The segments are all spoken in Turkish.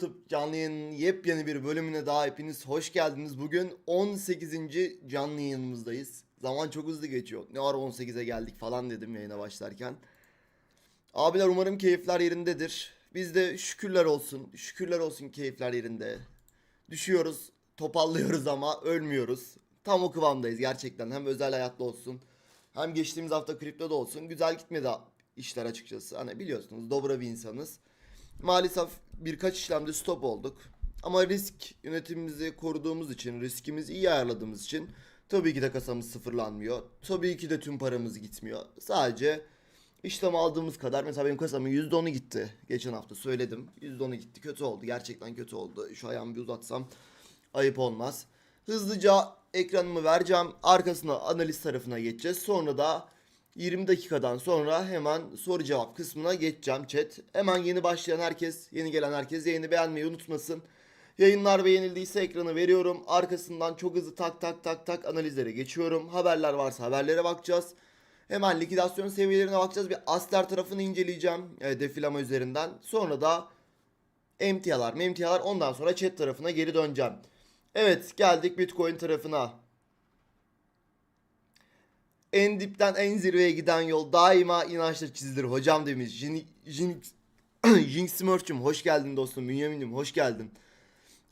YouTube canlı yayının yepyeni bir bölümüne daha hepiniz hoş geldiniz. Bugün 18. canlı yayınımızdayız. Zaman çok hızlı geçiyor. Ne ara 18'e geldik falan dedim yayına başlarken. Abiler umarım keyifler yerindedir. Biz de şükürler olsun. Şükürler olsun keyifler yerinde. Düşüyoruz, topallıyoruz ama ölmüyoruz. Tam o kıvamdayız gerçekten. Hem özel hayatta olsun. Hem geçtiğimiz hafta kriptoda olsun. Güzel gitmedi işler açıkçası. Hani biliyorsunuz dobra bir insanız. Maalesef birkaç işlemde stop olduk. Ama risk yönetimimizi koruduğumuz için, riskimizi iyi ayarladığımız için tabii ki de kasamız sıfırlanmıyor. Tabii ki de tüm paramız gitmiyor. Sadece işlem aldığımız kadar mesela benim kasamın %10'u gitti. Geçen hafta söyledim. %10'u gitti. Kötü oldu. Gerçekten kötü oldu. Şu ayağımı bir uzatsam ayıp olmaz. Hızlıca ekranımı vereceğim. Arkasına analiz tarafına geçeceğiz. Sonra da 20 dakikadan sonra hemen soru cevap kısmına geçeceğim chat. Hemen yeni başlayan herkes, yeni gelen herkes yayını beğenmeyi unutmasın. Yayınlar beğenildiyse ekranı veriyorum. Arkasından çok hızlı tak tak tak tak analizlere geçiyorum. Haberler varsa haberlere bakacağız. Hemen likidasyon seviyelerine bakacağız. Bir Aster tarafını inceleyeceğim e, defilama üzerinden. Sonra da emtialar, memtialar ondan sonra chat tarafına geri döneceğim. Evet geldik Bitcoin tarafına. En dipten en zirveye giden yol daima inançla çizilir hocam demiş. Jin, Jin, Jinx Smurf'cum hoş geldin dostum. Bünyamin'im hoş geldin.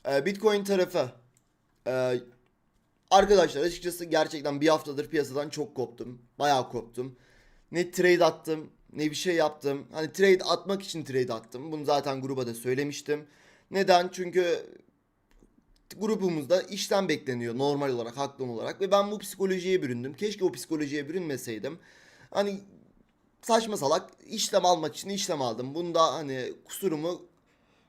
Ee, Bitcoin tarafı. Ee, arkadaşlar açıkçası gerçekten bir haftadır piyasadan çok koptum. Bayağı koptum. Ne trade attım ne bir şey yaptım. Hani trade atmak için trade attım. Bunu zaten gruba da söylemiştim. Neden? Çünkü grubumuzda işlem bekleniyor normal olarak, haklı olarak ve ben bu psikolojiye büründüm. Keşke o psikolojiye bürünmeseydim. Hani saçma salak işlem almak için işlem aldım. Bunda hani kusurumu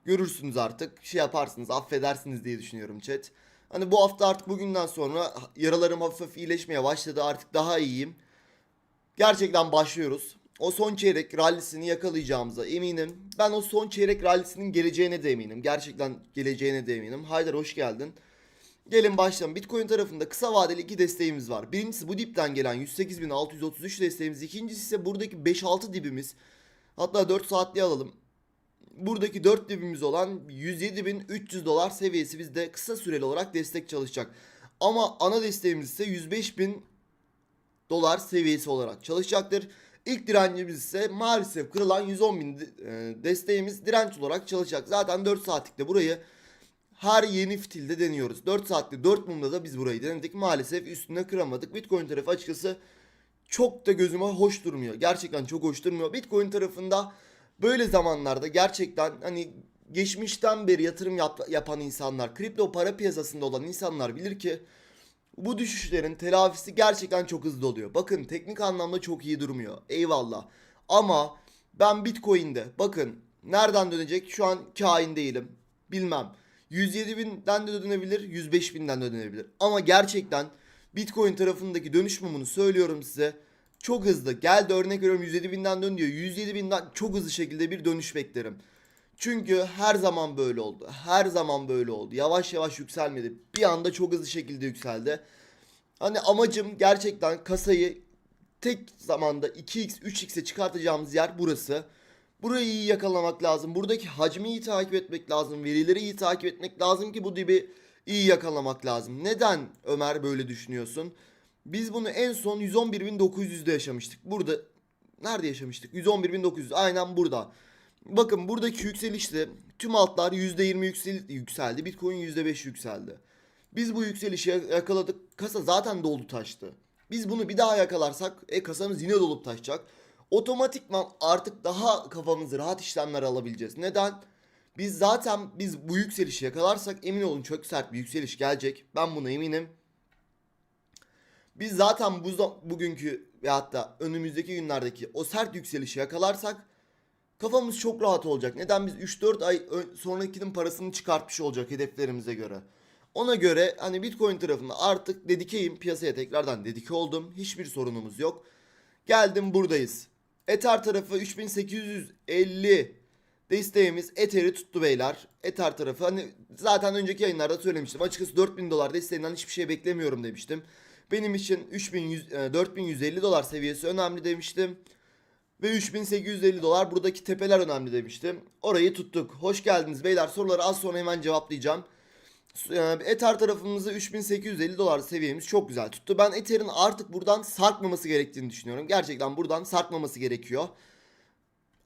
görürsünüz artık. Şey yaparsınız, affedersiniz diye düşünüyorum chat. Hani bu hafta artık bugünden sonra yaralarım hafif hafif iyileşmeye başladı. Artık daha iyiyim. Gerçekten başlıyoruz. O son çeyrek rallisini yakalayacağımıza eminim. Ben o son çeyrek rallisinin geleceğine de eminim. Gerçekten geleceğine de eminim. Haydar hoş geldin. Gelin başlayalım. Bitcoin tarafında kısa vadeli iki desteğimiz var. Birincisi bu dipten gelen 108.633 desteğimiz. İkincisi ise buradaki 5-6 dibimiz. Hatta 4 saatliği alalım. Buradaki 4 dibimiz olan 107.300 dolar seviyesi bizde kısa süreli olarak destek çalışacak. Ama ana desteğimiz ise 105.000 dolar seviyesi olarak çalışacaktır. İlk direncimiz ise maalesef kırılan 110 bin e, desteğimiz direnç olarak çalışacak. Zaten 4 saatlikte burayı her yeni fitilde deniyoruz. 4 saatte 4 mumda da biz burayı denedik. Maalesef üstüne kıramadık. Bitcoin tarafı açıkçası çok da gözüme hoş durmuyor. Gerçekten çok hoş durmuyor. Bitcoin tarafında böyle zamanlarda gerçekten hani geçmişten beri yatırım yap- yapan insanlar, kripto para piyasasında olan insanlar bilir ki bu düşüşlerin telafisi gerçekten çok hızlı oluyor. Bakın teknik anlamda çok iyi durmuyor. Eyvallah. Ama ben Bitcoin'de bakın nereden dönecek şu an kain değilim. Bilmem. 107 binden de dönebilir 105 binden de dönebilir. Ama gerçekten Bitcoin tarafındaki dönüş mumunu söylüyorum size. Çok hızlı. Geldi örnek veriyorum 107 binden dön diyor. 107 binden çok hızlı şekilde bir dönüş beklerim. Çünkü her zaman böyle oldu. Her zaman böyle oldu. Yavaş yavaş yükselmedi. Bir anda çok hızlı şekilde yükseldi. Hani amacım gerçekten kasayı tek zamanda 2x 3x'e çıkartacağımız yer burası. Burayı iyi yakalamak lazım. Buradaki hacmi iyi takip etmek lazım. Verileri iyi takip etmek lazım ki bu dibi iyi yakalamak lazım. Neden Ömer böyle düşünüyorsun? Biz bunu en son 111.900'de yaşamıştık. Burada nerede yaşamıştık? 111.900 aynen burada. Bakın buradaki yükselişte tüm altlar %20 yüksel yükseldi. Bitcoin %5 yükseldi. Biz bu yükselişi yakaladık. Kasa zaten doldu taştı. Biz bunu bir daha yakalarsak e kasamız yine dolup taşacak. Otomatikman artık daha kafamızı rahat işlemler alabileceğiz. Neden? Biz zaten biz bu yükselişi yakalarsak emin olun çok sert bir yükseliş gelecek. Ben buna eminim. Biz zaten bu bugünkü ve hatta önümüzdeki günlerdeki o sert yükselişi yakalarsak kafamız çok rahat olacak. Neden biz 3-4 ay sonrakinin parasını çıkartmış olacak hedeflerimize göre. Ona göre hani Bitcoin tarafında artık dedikeyim piyasaya tekrardan dedike oldum. Hiçbir sorunumuz yok. Geldim buradayız. Ether tarafı 3850 desteğimiz Ether'i tuttu beyler. Ether tarafı hani zaten önceki yayınlarda söylemiştim. Açıkçası 4000 dolar desteğinden hiçbir şey beklemiyorum demiştim. Benim için 3100 e, 4150 dolar seviyesi önemli demiştim. Ve 3850 dolar buradaki tepeler önemli demiştim. Orayı tuttuk. Hoş geldiniz beyler. Soruları az sonra hemen cevaplayacağım. E, Ether tarafımızı 3850 dolar seviyemiz çok güzel tuttu. Ben Ether'in artık buradan sarkmaması gerektiğini düşünüyorum. Gerçekten buradan sarkmaması gerekiyor.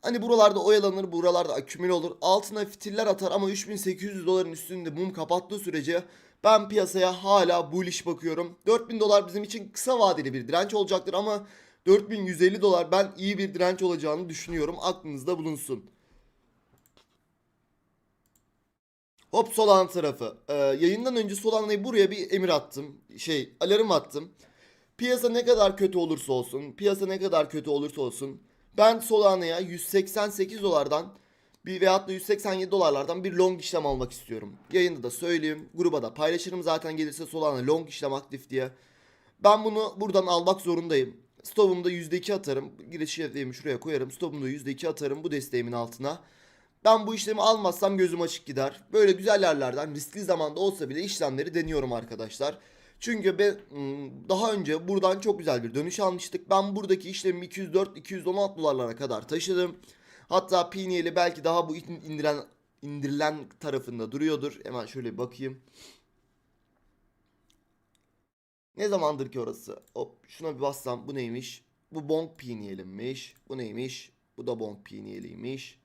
Hani buralarda oyalanır, buralarda akümüle olur. Altına fitiller atar ama 3800 doların üstünde mum kapattığı sürece ben piyasaya hala bullish bakıyorum. 4000 dolar bizim için kısa vadeli bir direnç olacaktır ama 4150 dolar ben iyi bir direnç olacağını düşünüyorum. Aklınızda bulunsun. Hop Solana tarafı. Ee, yayından önce Solana'yı buraya bir emir attım. Şey alarm attım. Piyasa ne kadar kötü olursa olsun. Piyasa ne kadar kötü olursa olsun. Ben Solana'ya 188 dolardan bir veyahut da 187 dolarlardan bir long işlem almak istiyorum. Yayında da söyleyeyim. Gruba da paylaşırım zaten gelirse Solana long işlem aktif diye. Ben bunu buradan almak zorundayım. Stop'umda %2 atarım. Giriş hedefimi şuraya koyarım. Stop'umda %2 atarım bu desteğimin altına. Ben bu işlemi almazsam gözüm açık gider. Böyle güzel yerlerden riskli zamanda olsa bile işlemleri deniyorum arkadaşlar. Çünkü ben ım, daha önce buradan çok güzel bir dönüş almıştık. Ben buradaki işlemi 204-216 dolarlara kadar taşıdım. Hatta Piniel'i belki daha bu in- indiren indirilen tarafında duruyordur. Hemen şöyle bakayım. Ne zamandır ki orası? Hop şuna bir bassam bu neymiş? Bu Bonk Piniel'inmiş. Bu neymiş? Bu da Bonk Piniel'iymiş.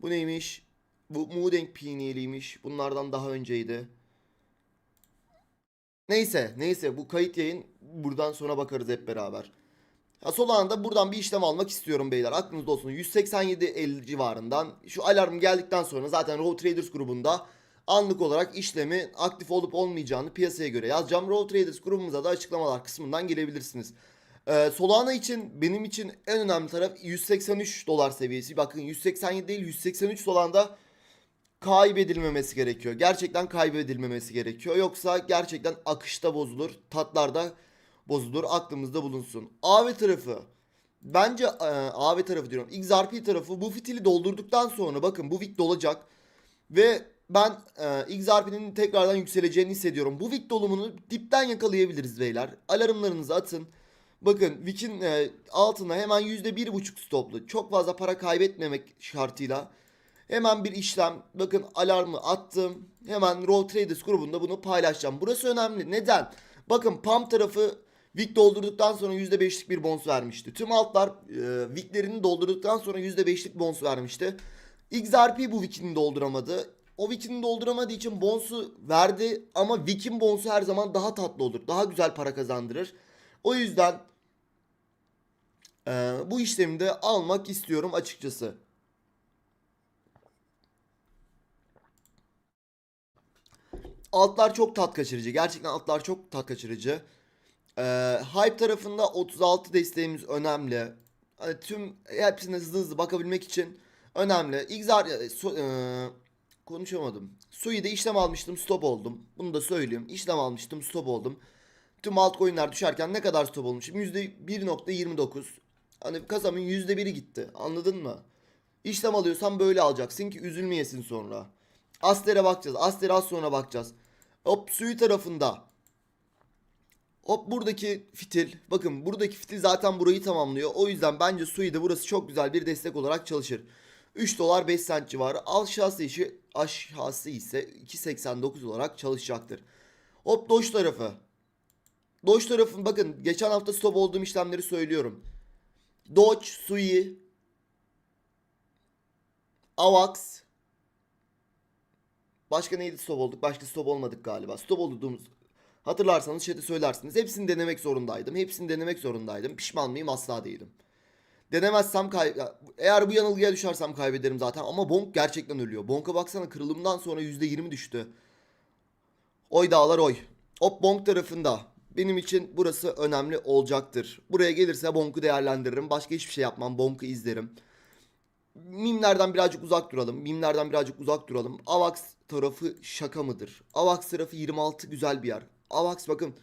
Bu neymiş? Bu Mudeng Piniel'iymiş. Bunlardan daha önceydi. Neyse, neyse bu kayıt yayın buradan sonra bakarız hep beraber. Ya sol anda buradan bir işlem almak istiyorum beyler. Aklınızda olsun. 187.50 civarından şu alarm geldikten sonra zaten Raw Traders grubunda anlık olarak işlemi aktif olup olmayacağını piyasaya göre yazacağım. Raw Traders grubumuza da açıklamalar kısmından gelebilirsiniz. Ee, Solana için benim için en önemli taraf 183 dolar seviyesi. Bakın 187 değil 183 Solana'da kaybedilmemesi gerekiyor. Gerçekten kaybedilmemesi gerekiyor. Yoksa gerçekten akışta bozulur. Tatlarda bozulur. Aklımızda bulunsun. AV tarafı. Bence e, AV tarafı diyorum. XRP tarafı bu fitili doldurduktan sonra bakın bu wick dolacak. Ve ben e, XRP'nin tekrardan yükseleceğini hissediyorum. Bu wick dolumunu dipten yakalayabiliriz beyler. Alarmlarınızı atın. Bakın Wick'in e, altına hemen %1.5 stoplu. Çok fazla para kaybetmemek şartıyla. Hemen bir işlem. Bakın alarmı attım. Hemen Raw Traders grubunda bunu paylaşacağım. Burası önemli. Neden? Bakın pump tarafı Wick doldurduktan sonra %5'lik bir bonus vermişti. Tüm altlar e, Wick'lerini doldurduktan sonra %5'lik bonus vermişti. XRP bu Wick'ini dolduramadı. O Wick'ini dolduramadığı için bonus'u verdi ama Wick'in bonus'u her zaman daha tatlı olur. Daha güzel para kazandırır. O yüzden e, bu işlemi de almak istiyorum açıkçası. Altlar çok tat kaçırıcı. Gerçekten altlar çok tat kaçırıcı. Ee, hype tarafında 36 desteğimiz önemli. Hani tüm hepsine hızlı hızlı bakabilmek için önemli. XR e, su- e, konuşamadım. Sui'de işlem almıştım, stop oldum. Bunu da söyleyeyim. İşlem almıştım, stop oldum. Tüm altcoin'ler düşerken ne kadar stop olmuşum? %1.29. Hani kasamın %1'i gitti. Anladın mı? İşlem alıyorsan böyle alacaksın ki üzülmeyesin sonra. Aster'e bakacağız. Aster'e az sonra bakacağız. Hop Sui tarafında. Hop buradaki fitil. Bakın buradaki fitil zaten burayı tamamlıyor. O yüzden bence Sui'de burası çok güzel bir destek olarak çalışır. 3 dolar 5 sent civarı. Aşağısı işi aşağısı ise 2.89 olarak çalışacaktır. Hop Doge tarafı. Doge tarafın bakın geçen hafta stop olduğum işlemleri söylüyorum. Doge, Sui, Avax. Başka neydi stop olduk? Başka stop olmadık galiba. Stop olduğumuz hatırlarsanız chat'e söylersiniz. Hepsini denemek zorundaydım. Hepsini denemek zorundaydım. Pişman mıyım? Asla değilim. Denemezsem kay eğer bu yanılgıya düşersem kaybederim zaten ama Bonk gerçekten ölüyor. Bonk'a baksana kırılımdan sonra %20 düştü. Oy dağlar oy. Hop Bonk tarafında. Benim için burası önemli olacaktır. Buraya gelirse Bonk'u değerlendiririm. Başka hiçbir şey yapmam. Bonk'u izlerim. Mimlerden birazcık uzak duralım. Mimlerden birazcık uzak duralım. Avax tarafı şaka mıdır? Avax tarafı 26 güzel bir yer. Avax bakın.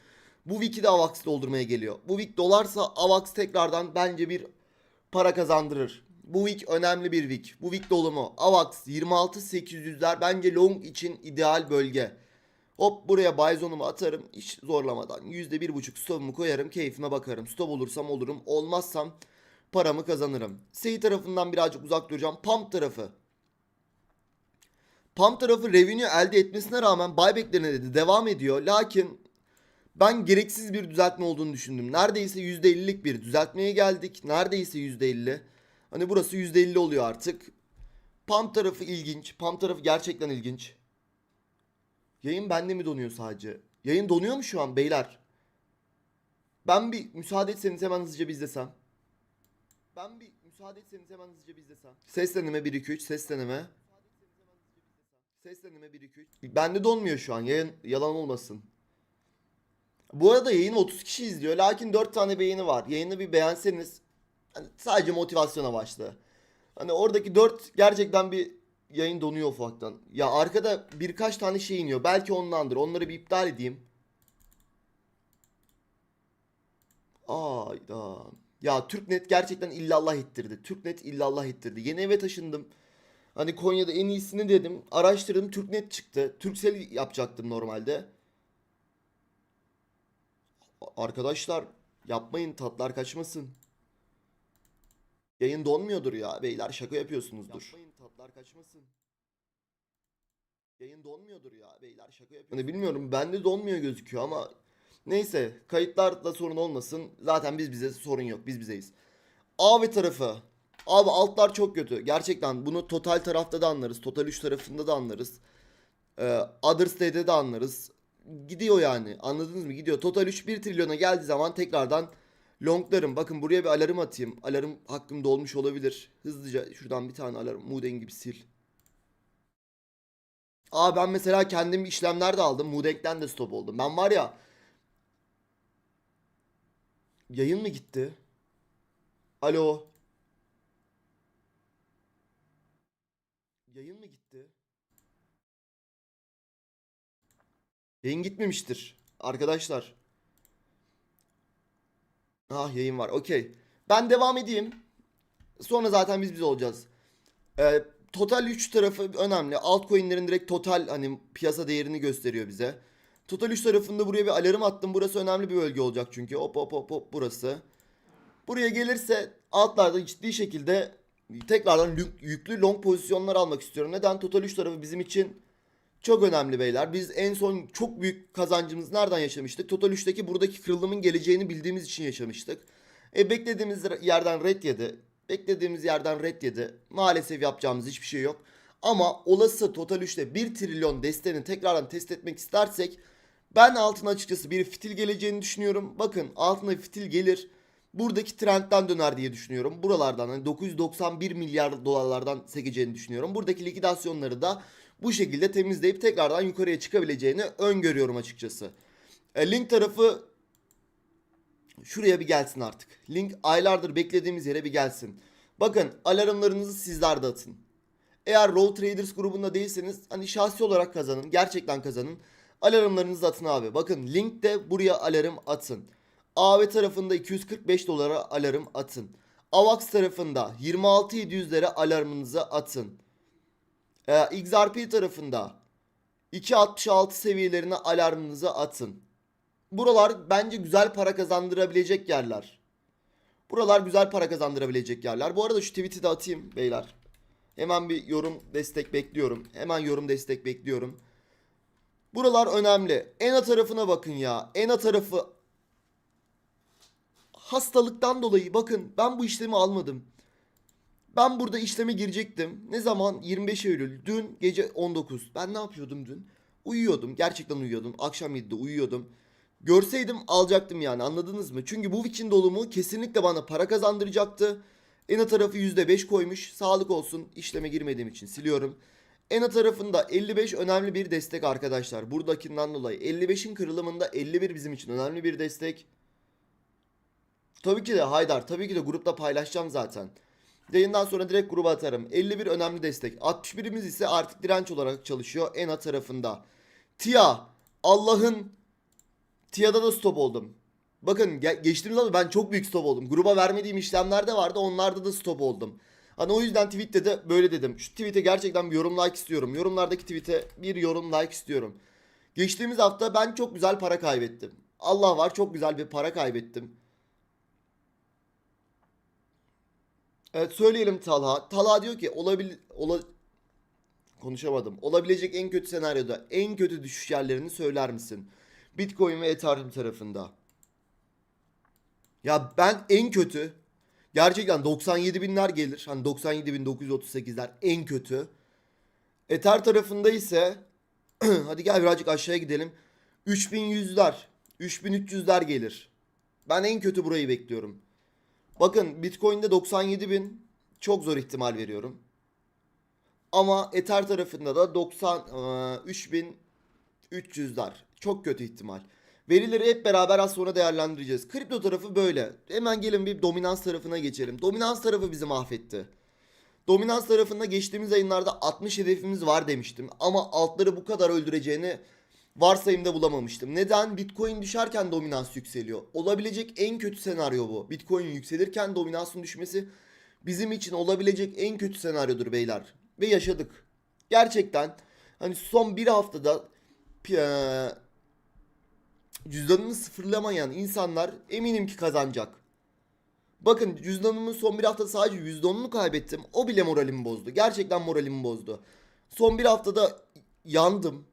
Bu wiki de Avax doldurmaya geliyor. Bu wik dolarsa Avax tekrardan bence bir para kazandırır. Bu week önemli bir week. Bu week dolumu. Avax 26.800'ler bence long için ideal bölge. Hop buraya Bison'umu atarım. Hiç zorlamadan. %1.5 stopumu koyarım. Keyfime bakarım. Stop olursam olurum. Olmazsam paramı kazanırım. Sei tarafından birazcık uzak duracağım. Pump tarafı. Pump tarafı revenue elde etmesine rağmen buybacklerine de devam ediyor. Lakin ben gereksiz bir düzeltme olduğunu düşündüm. Neredeyse %50'lik bir düzeltmeye geldik. Neredeyse %50. Hani burası %50 oluyor artık. Pump tarafı ilginç. Pump tarafı gerçekten ilginç. Yayın bende mi donuyor sadece? Yayın donuyor mu şu an beyler? Ben bir müsaade etseniz hemen hızlıca bir izlesem. Ben bir müsaade etseniz hemen hızlıca bir izlesem. Ses deneme 1 2 3 ses deneme. Ses deneme 1 2 3. Bende donmuyor şu an. Yayın yalan olmasın. Bu arada yayın 30 kişi izliyor. Lakin 4 tane beğeni var. Yayını bir beğenseniz hani sadece motivasyona başla. Hani oradaki 4 gerçekten bir yayın donuyor ufaktan. Ya arkada birkaç tane şey iniyor. Belki ondandır. Onları bir iptal edeyim. Ayda. Ya Türknet gerçekten illallah ettirdi. Türknet illallah ettirdi. Yeni eve taşındım. Hani Konya'da en iyisini dedim. Araştırdım Türknet çıktı. Turkcell yapacaktım normalde. Arkadaşlar yapmayın tatlar kaçmasın. Yayın donmuyordur ya beyler şaka yapıyorsunuzdur. Yapmayın tatlar kaçmasın. Yayın donmuyordur ya beyler şaka yapıyorsunuz. Hani bilmiyorum bende donmuyor gözüküyor ama neyse kayıtlarda sorun olmasın. Zaten biz bize sorun yok biz bizeyiz. Abi tarafı. Abi altlar çok kötü. Gerçekten bunu total tarafta da anlarız. Total 3 tarafında da anlarız. Ee, Others'te de anlarız. Gidiyor yani. Anladınız mı? Gidiyor. Total 3 1 trilyona geldiği zaman tekrardan longlarım. Bakın buraya bir alarm atayım. Alarm hakkım dolmuş olabilir. Hızlıca şuradan bir tane alarm. Muden gibi sil. Aa ben mesela kendim işlemler de aldım. Mudenk'ten de stop oldum. Ben var ya Yayın mı gitti? Alo. Yayın mı gitti? Yayın gitmemiştir. Arkadaşlar. Ah yayın var. Okey. Ben devam edeyim. Sonra zaten biz biz olacağız. Ee, total 3 tarafı önemli. Altcoin'lerin direkt total hani piyasa değerini gösteriyor bize. Total 3 tarafında buraya bir alarm attım. Burası önemli bir bölge olacak çünkü. Hop hop hop hop burası. Buraya gelirse altlarda ciddi şekilde tekrardan lü- yüklü long pozisyonlar almak istiyorum. Neden? Total 3 tarafı bizim için çok önemli beyler. Biz en son çok büyük kazancımız nereden yaşamıştık? Total 3'teki buradaki kırılımın geleceğini bildiğimiz için yaşamıştık. E beklediğimiz yerden red yedi. Beklediğimiz yerden red yedi. Maalesef yapacağımız hiçbir şey yok. Ama olası Total 3'te 1 trilyon desteğini tekrardan test etmek istersek ben altına açıkçası bir fitil geleceğini düşünüyorum. Bakın altına fitil gelir. Buradaki trendten döner diye düşünüyorum. Buralardan hani 991 milyar dolarlardan sekeceğini düşünüyorum. Buradaki likidasyonları da bu şekilde temizleyip tekrardan yukarıya çıkabileceğini öngörüyorum açıkçası. E, link tarafı şuraya bir gelsin artık. Link aylardır beklediğimiz yere bir gelsin. Bakın alarmlarınızı sizler de atın. Eğer Roll Traders grubunda değilseniz hani şahsi olarak kazanın. Gerçekten kazanın. Alarmlarınızı atın abi. Bakın linkte buraya alarm atın. AV tarafında 245 dolara alarm atın. AVAX tarafında 26700'lere alarmınızı atın. Ee, XRP tarafında 2.66 seviyelerine alarmınızı atın. Buralar bence güzel para kazandırabilecek yerler. Buralar güzel para kazandırabilecek yerler. Bu arada şu tweet'i de atayım beyler. Hemen bir yorum destek bekliyorum. Hemen yorum destek bekliyorum. Buralar önemli. ENA tarafına bakın ya. ENA tarafı hastalıktan dolayı bakın ben bu işlemi almadım. Ben burada işleme girecektim. Ne zaman? 25 Eylül. Dün gece 19. Ben ne yapıyordum dün? Uyuyordum. Gerçekten uyuyordum. Akşam 7'de uyuyordum. Görseydim alacaktım yani anladınız mı? Çünkü bu Witch'in dolumu kesinlikle bana para kazandıracaktı. ENA tarafı %5 koymuş. Sağlık olsun. İşleme girmediğim için siliyorum. ENA tarafında 55 önemli bir destek arkadaşlar. Buradakinden dolayı 55'in kırılımında 51 bizim için önemli bir destek. Tabii ki de Haydar. Tabii ki de grupta paylaşacağım zaten. Yayından sonra direkt gruba atarım. 51 önemli destek. 61'imiz ise artık direnç olarak çalışıyor ENA tarafında. TIA. Allah'ın TIA'da da stop oldum. Bakın ge- geçtiğimiz hafta ben çok büyük stop oldum. Gruba vermediğim işlemler de vardı. Onlarda da stop oldum. Hani o yüzden tweette de böyle dedim. Şu tweete gerçekten bir yorum like istiyorum. Yorumlardaki tweete bir yorum like istiyorum. Geçtiğimiz hafta ben çok güzel para kaybettim. Allah var çok güzel bir para kaybettim. Evet söyleyelim Talha. Talha diyor ki olabil ola konuşamadım. Olabilecek en kötü senaryoda en kötü düşüş yerlerini söyler misin? Bitcoin ve Ethereum tarafında. Ya ben en kötü gerçekten 97 binler gelir. Hani 97.938'ler en kötü. Ether tarafında ise hadi gel birazcık aşağıya gidelim. 3100'ler, 3300'ler gelir. Ben en kötü burayı bekliyorum. Bakın Bitcoin'de 97 bin çok zor ihtimal veriyorum. Ama Ether tarafında da 93 bin 300'ler. Çok kötü ihtimal. Verileri hep beraber az sonra değerlendireceğiz. Kripto tarafı böyle. Hemen gelin bir dominans tarafına geçelim. Dominans tarafı bizi mahvetti. Dominans tarafında geçtiğimiz ayınlarda 60 hedefimiz var demiştim. Ama altları bu kadar öldüreceğini varsayımda bulamamıştım. Neden? Bitcoin düşerken dominans yükseliyor. Olabilecek en kötü senaryo bu. Bitcoin yükselirken dominansın düşmesi bizim için olabilecek en kötü senaryodur beyler. Ve yaşadık. Gerçekten hani son bir haftada pi- cüzdanını sıfırlamayan insanlar eminim ki kazanacak. Bakın cüzdanımın son bir hafta sadece %10'unu kaybettim. O bile moralimi bozdu. Gerçekten moralimi bozdu. Son bir haftada yandım.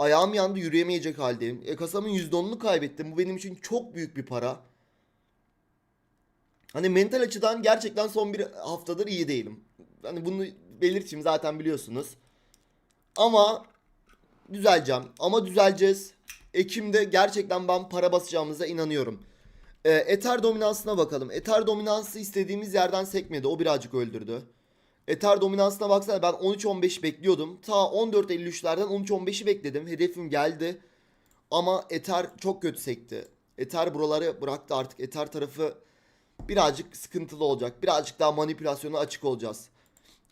Ayağım yandı yürüyemeyecek haldeyim. E, kasamın %10'unu kaybettim. Bu benim için çok büyük bir para. Hani mental açıdan gerçekten son bir haftadır iyi değilim. Hani bunu belirteyim zaten biliyorsunuz. Ama düzeleceğim. Ama düzeleceğiz. Ekim'de gerçekten ben para basacağımıza inanıyorum. Ee, Ether dominansına bakalım. Ether dominansı istediğimiz yerden sekmedi. O birazcık öldürdü. Ether dominansına baksana ben 13-15 bekliyordum. Ta 14.53'lerden 13-15'i bekledim. Hedefim geldi. Ama Ether çok kötü sekti. Ether buraları bıraktı artık. Ether tarafı birazcık sıkıntılı olacak. Birazcık daha manipülasyona açık olacağız.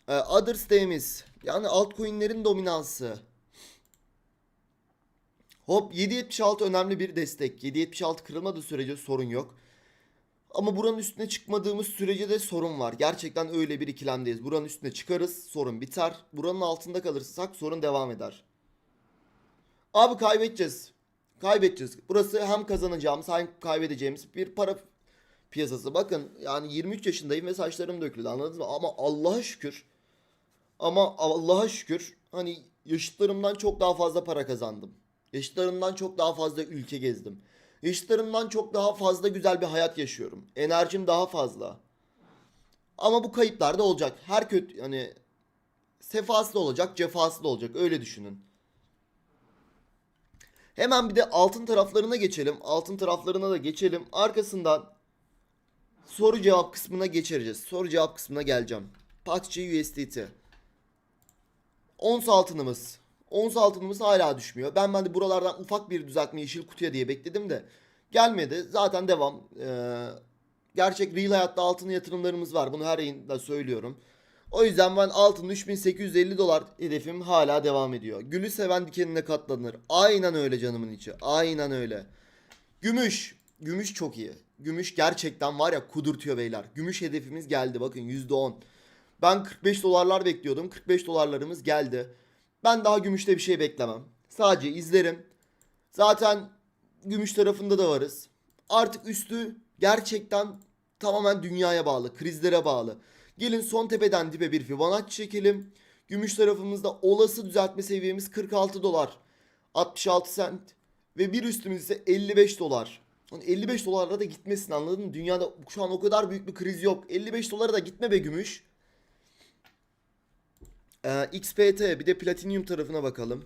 Ee, others değimiz. Yani altcoin'lerin dominansı. Hop 7.76 önemli bir destek. 7.76 kırılmadığı sürece sorun yok. Ama buranın üstüne çıkmadığımız sürece de sorun var. Gerçekten öyle bir ikilemdeyiz. Buranın üstüne çıkarız, sorun biter. Buranın altında kalırsak sorun devam eder. Abi kaybedeceğiz. Kaybedeceğiz. Burası hem kazanacağımız hem kaybedeceğimiz bir para piyasası. Bakın yani 23 yaşındayım ve saçlarım döküldü anladınız mı? Ama Allah'a şükür. Ama Allah'a şükür hani yaşıtlarımdan çok daha fazla para kazandım. Yaşıtlarımdan çok daha fazla ülke gezdim. Yaşıtlarımdan çok daha fazla güzel bir hayat yaşıyorum. Enerjim daha fazla. Ama bu kayıplar da olacak. Her kötü hani sefası da olacak, cefası da olacak. Öyle düşünün. Hemen bir de altın taraflarına geçelim. Altın taraflarına da geçelim. Arkasından soru cevap kısmına geçeceğiz. Soru cevap kısmına geleceğim. PAXC USDT. Ons altınımız. Ons altınımız hala düşmüyor. Ben ben de buralardan ufak bir düzeltme yeşil kutuya diye bekledim de gelmedi. Zaten devam. Ee, gerçek real hayatta altın yatırımlarımız var. Bunu her yayında söylüyorum. O yüzden ben altın 3850 dolar hedefim hala devam ediyor. Gülü seven dikenine katlanır. Aynen öyle canımın içi. Aynen öyle. Gümüş. Gümüş çok iyi. Gümüş gerçekten var ya kudurtuyor beyler. Gümüş hedefimiz geldi bakın %10. Ben 45 dolarlar bekliyordum. 45 dolarlarımız geldi. Ben daha gümüşte bir şey beklemem. Sadece izlerim. Zaten gümüş tarafında da varız. Artık üstü gerçekten tamamen dünyaya bağlı, krizlere bağlı. Gelin son tepeden dibe bir Fibonacci çekelim. Gümüş tarafımızda olası düzeltme seviyemiz 46 dolar. 66 sent ve bir üstümüz ise 55 dolar. Hani 55 dolara da gitmesin anladın mı? Dünyada şu an o kadar büyük bir kriz yok. 55 dolara da gitme be gümüş. Ee, XPT bir de Platinum tarafına bakalım.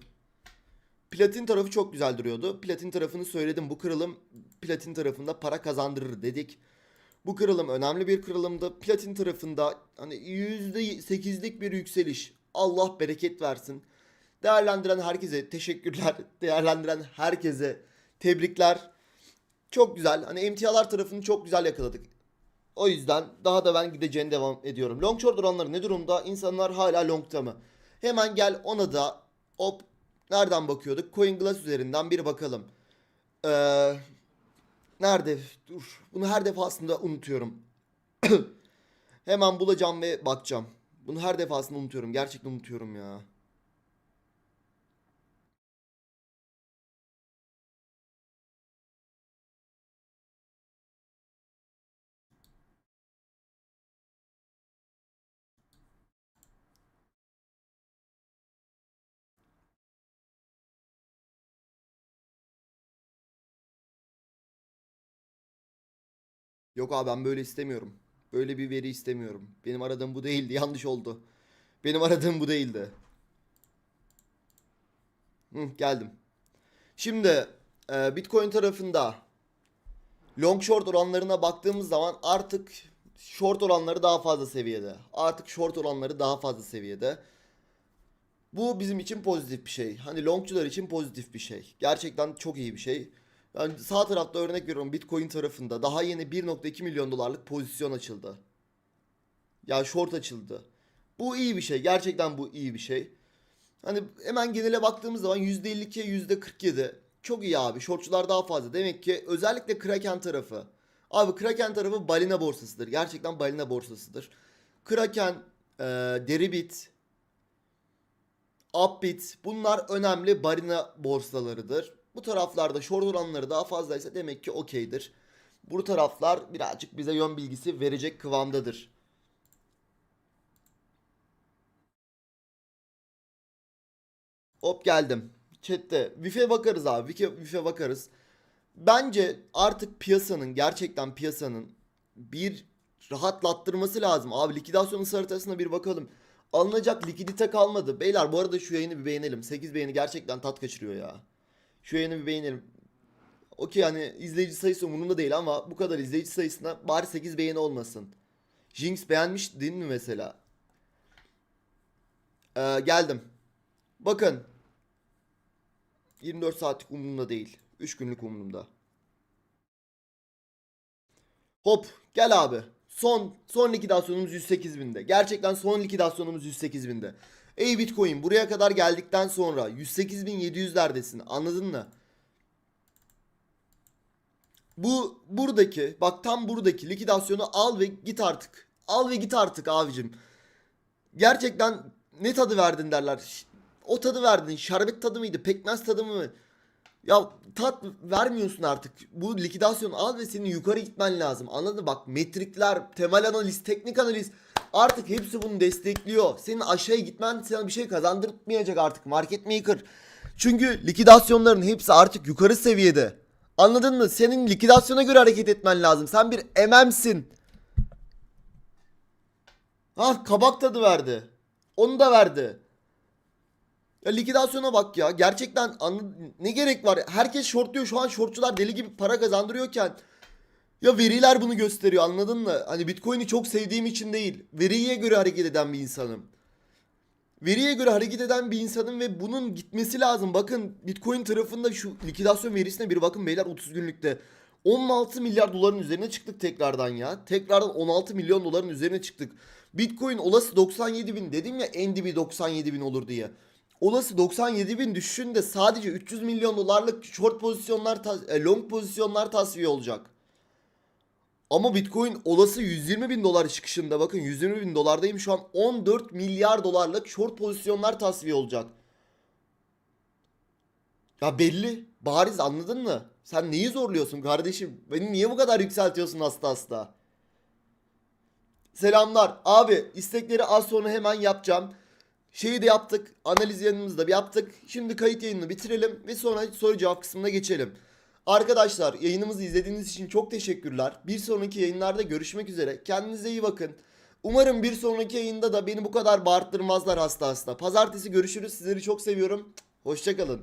Platin tarafı çok güzel duruyordu. Platin tarafını söyledim. Bu kırılım platin tarafında para kazandırır dedik. Bu kırılım önemli bir kırılımdı. Platin tarafında hani %8'lik bir yükseliş. Allah bereket versin. Değerlendiren herkese teşekkürler. Değerlendiren herkese tebrikler. Çok güzel. Hani emtialar tarafını çok güzel yakaladık. O yüzden daha da ben gideceğine devam ediyorum. Long short oranları ne durumda? İnsanlar hala longta mı? Hemen gel ona da hop nereden bakıyorduk? CoinGlass üzerinden bir bakalım. Ee, nerede? Dur. Bunu her defasında unutuyorum. Hemen bulacağım ve bakacağım. Bunu her defasında unutuyorum. Gerçekten unutuyorum ya. Yok abi ben böyle istemiyorum. Böyle bir veri istemiyorum. Benim aradığım bu değildi. Yanlış oldu. Benim aradığım bu değildi. Hı, geldim. Şimdi e, Bitcoin tarafında long short oranlarına baktığımız zaman artık short oranları daha fazla seviyede. Artık short oranları daha fazla seviyede. Bu bizim için pozitif bir şey. Hani longçular için pozitif bir şey. Gerçekten çok iyi bir şey. Yani sağ tarafta örnek veriyorum Bitcoin tarafında daha yeni 1.2 milyon dolarlık pozisyon açıldı. Ya short açıldı. Bu iyi bir şey. Gerçekten bu iyi bir şey. Hani hemen genele baktığımız zaman %52'ye %47. Çok iyi abi. Shortçular daha fazla. Demek ki özellikle Kraken tarafı. Abi Kraken tarafı balina borsasıdır. Gerçekten balina borsasıdır. Kraken, e, Deribit, Upbit bunlar önemli balina borsalarıdır. Bu taraflarda short oranları daha fazlaysa demek ki okeydir. Bu taraflar birazcık bize yön bilgisi verecek kıvamdadır. Hop geldim. Chat'te. Wifi'ye bakarız abi. Wifi'ye bakarız. Bence artık piyasanın gerçekten piyasanın bir rahatlattırması lazım. Abi likidasyon ısı bir bakalım. Alınacak likidite kalmadı. Beyler bu arada şu yayını bir beğenelim. 8 beğeni gerçekten tat kaçırıyor ya. Şu yayını bir beğenelim. Okey hani izleyici sayısı umurumda değil ama bu kadar izleyici sayısına bari 8 beğeni olmasın. Jinx beğenmiş değil mi mesela? Ee, geldim. Bakın. 24 saatlik umurumda değil. 3 günlük umurumda. Hop gel abi. Son son likidasyonumuz 108 binde. Gerçekten son likidasyonumuz 108 binde. Ey Bitcoin buraya kadar geldikten sonra 108.700'lerdesin anladın mı? Bu buradaki bak tam buradaki likidasyonu al ve git artık. Al ve git artık abicim. Gerçekten ne tadı verdin derler. O tadı verdin. Şerbet tadı mıydı? Pekmez tadı mı? Ya tat vermiyorsun artık. Bu likidasyonu al ve senin yukarı gitmen lazım. Anladın mı? Bak metrikler, temel analiz, teknik analiz artık hepsi bunu destekliyor. Senin aşağıya gitmen sana bir şey kazandırtmayacak artık market maker. Çünkü likidasyonların hepsi artık yukarı seviyede. Anladın mı? Senin likidasyona göre hareket etmen lazım. Sen bir MM'sin. Ah kabak tadı verdi. Onu da verdi. Ya likidasyona bak ya. Gerçekten ne gerek var? Herkes shortluyor. Şu an shortçular deli gibi para kazandırıyorken ya veriler bunu gösteriyor anladın mı? Hani Bitcoin'i çok sevdiğim için değil. Veriye göre hareket eden bir insanım. Veriye göre hareket eden bir insanım ve bunun gitmesi lazım. Bakın Bitcoin tarafında şu likidasyon verisine bir bakın beyler 30 günlükte. 16 milyar doların üzerine çıktık tekrardan ya. Tekrardan 16 milyon doların üzerine çıktık. Bitcoin olası 97 bin dedim ya en dibi 97 bin olur diye. Olası 97 bin düşüşünde sadece 300 milyon dolarlık short pozisyonlar, e, long pozisyonlar tasfiye olacak. Ama Bitcoin olası 120 bin dolar çıkışında bakın 120 bin dolardayım şu an 14 milyar dolarlık short pozisyonlar tasfiye olacak. Ya belli bariz anladın mı? Sen neyi zorluyorsun kardeşim? Beni niye bu kadar yükseltiyorsun hasta hasta? Selamlar. Abi istekleri az sonra hemen yapacağım. Şeyi de yaptık. Analiz yayınımızı da bir yaptık. Şimdi kayıt yayınını bitirelim ve sonra soru cevap kısmına geçelim. Arkadaşlar yayınımızı izlediğiniz için çok teşekkürler. Bir sonraki yayınlarda görüşmek üzere. Kendinize iyi bakın. Umarım bir sonraki yayında da beni bu kadar bağırttırmazlar hasta hasta. Pazartesi görüşürüz. Sizleri çok seviyorum. Hoşçakalın.